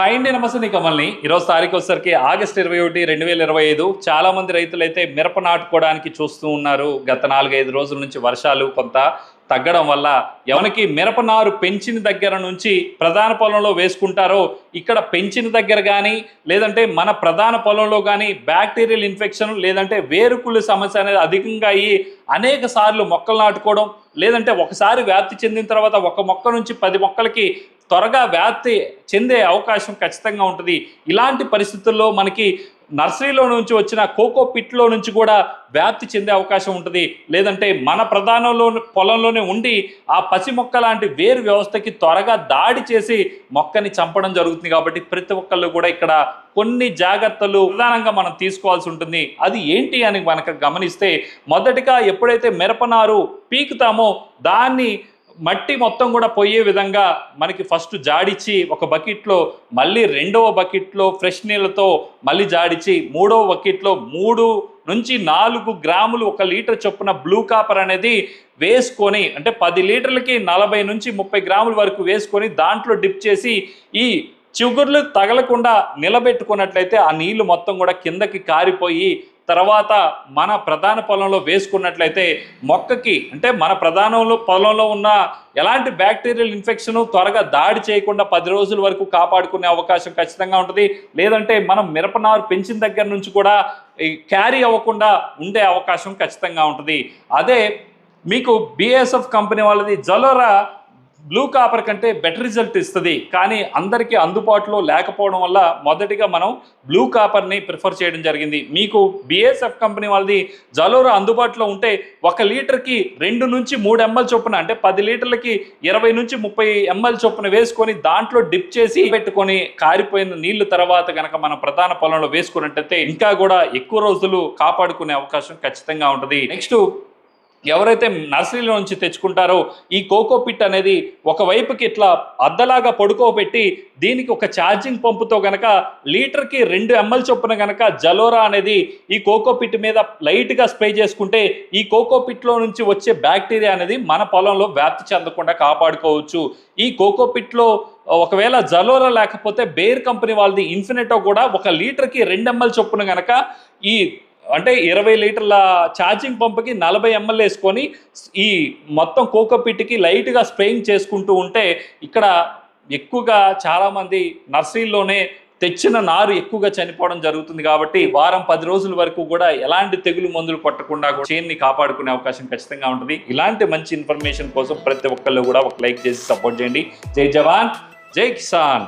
Hi అండి నమస్తే నీ కమల్ని. ఈరోజు తారీఖు వచ్చరికి ఆగస్ట్ ఇరవై ఒకటి రెండు వేల ఇరవై ఐదు. చాలామంది రైతులైతే రైతులు అయితే మిరప నాటుకోవడానికి చూస్తూ ఉన్నారు. గత నాలుగైదు రోజుల నుంచి వర్షాలు కొంత తగ్గడం వల్ల ఎవరికి మిరప నారు పెంచిన దగ్గర నుంచి ప్రధాన పొలంలో వేసుకుంటారో ఇక్కడ పెంచిన దగ్గర కానీ లేదంటే మన ప్రధాన పొలంలో కానీ బ్యాక్టీరియల్ ఇన్ఫెక్షన్ లేదంటే వేరుకుళ్ళు సమస్య అనేది అధికంగా అయ్యి అనేక సార్లు మొక్కలు నాటుకోవడం లేదంటే ఒకసారి వ్యాప్తి చెందిన తర్వాత ఒక మొక్క నుంచి పది మొక్కలకి త్వరగా వ్యాప్తి చెందే అవకాశం ఖచ్చితంగా ఉంటుంది. ఇలాంటి పరిస్థితుల్లో మనకి నర్సరీలో నుంచి వచ్చిన కోకో పిట్లో నుంచి కూడా వ్యాప్తి చెందే అవకాశం ఉంటుంది. లేదంటే మన ప్రధానంలో పొలంలోనే ఉండి ఆ పసి మొక్క లాంటి వేరు వ్యవస్థకి త్వరగా దాడి చేసి మొక్కని చంపడం జరుగుతుంది కాబట్టి ప్రతి ఒక్కళ్ళు కూడా ఇక్కడ కొన్ని జాగ్రత్తలు ప్రధానంగా మనం తీసుకోవాల్సి ఉంటుంది. అది ఏంటి అని మనకు గమనిస్తే మొదటిగా ఎప్పుడైతే మిరపనారు పీకుతామో దాన్ని మట్టి మొత్తం కూడా పోయే విధంగా మనకి ఫస్ట్ జాడిచ్చి ఒక బకెట్లో మళ్ళీ రెండవ బకెట్లో ఫ్రెష్ నీళ్ళతో మళ్ళీ జాడిచ్చి మూడవ బకెట్లో మూడు నుంచి నాలుగు గ్రాములు ఒక లీటర్ చొప్పున బ్లూ కాపర్ అనేది వేసుకొని అంటే పది లీటర్లకి నలభై నుంచి ముప్పై గ్రాముల వరకు వేసుకొని దాంట్లో డిప్ చేసి ఈ చిగుర్లు తగలకుండా నిలబెట్టుకున్నట్లయితే ఆ నీళ్ళు మొత్తం కూడా కిందకి కారిపోయి తర్వాత మన ప్రధాన పొలంలో వేసుకున్నట్లయితే మొక్కకి అంటే మన ప్రధానంలో పొలంలో ఉన్న ఎలాంటి బ్యాక్టీరియల్ ఇన్ఫెక్షన్ త్వరగా దాడి చేయకుండా పది రోజుల వరకు కాపాడుకునే అవకాశం ఖచ్చితంగా ఉంటుంది. లేదంటే మనం మిరపనారు పెంచిన దగ్గర నుంచి కూడా క్యారీ అవ్వకుండా ఉండే అవకాశం ఖచ్చితంగా ఉంటుంది. అదే మీకు బిఎస్ఎఫ్ కంపెనీ వాళ్ళది జలోరా బ్లూ కాపర్ కంటే బెటర్ రిజల్ట్ ఇస్తుంది. కానీ అందరికీ అందుబాటులో లేకపోవడం వల్ల మొదటిగా మనం బ్లూ కాపర్ని ప్రిఫర్ చేయడం జరిగింది. మీకు బిఎస్ఎఫ్ కంపెనీ వాళ్ళది జలోరా అందుబాటులో ఉంటే ఒక లీటర్కి రెండు నుంచి మూడు ఎంఎల్ చొప్పున అంటే పది లీటర్లకి ఇరవై నుంచి ముప్పై ఎంఎల్ చొప్పున వేసుకొని దాంట్లో డిప్ చేసి పెట్టుకొని కారిపోయిన నీళ్ళు తర్వాత కనుక మనం ప్రధాన పొలంలో వేసుకున్నట్టయితే ఇంకా కూడా ఎక్కువ రోజులు కాపాడుకునే అవకాశం ఖచ్చితంగా ఉంటుంది. నెక్స్ట్ ఎవరైతే నర్సరీలో నుంచి తెచ్చుకుంటారో ఈ కోకో పిట్ అనేది ఒకవైపుకి ఇట్లా అద్దలాగా పడుకోబెట్టి దీనికి ఒక ఛార్జింగ్ పంపుతో గనక లీటర్కి రెండు ఎంఎల్ చొప్పున గనక జలోరా అనేది ఈ కోకో పిట్ మీద లైట్గా స్ప్రే చేసుకుంటే ఈ కోకో పిట్లో నుంచి వచ్చే బ్యాక్టీరియా అనేది మన పొలంలో వ్యాప్తి చెందకుండా కాపాడుకోవచ్చు. ఈ కోకో పిట్లో ఒకవేళ జలోరా లేకపోతే బేర్ కంపెనీ వాళ్ళది ఇన్ఫినిటో కూడా ఒక లీటర్కి రెండు ఎంఎల్ చొప్పున గనక ఈ అంటే ఇరవై లీటర్ల ఛార్జింగ్ పంప్కి నలభై ఎంఎల్ వేసుకొని ఈ మొత్తం కోకోపిట్కి లైట్గా స్ప్రేయింగ్ చేసుకుంటూ ఉంటే ఇక్కడ ఎక్కువగా చాలామంది నర్సరీలోనే తెచ్చిన నారు ఎక్కువగా చనిపోవడం జరుగుతుంది కాబట్టి వారం పది రోజుల వరకు కూడా ఎలాంటి తెగులు మందులు కొట్టకుండా చేన్ని కాపాడుకునే అవకాశం ఖచ్చితంగా ఉంటుంది. ఇలాంటి మంచి ఇన్ఫర్మేషన్ కోసం ప్రతి ఒక్కళ్ళు కూడా ఒక లైక్ చేసి సపోర్ట్ చేయండి. జై జవాన్ జై కిసాన్.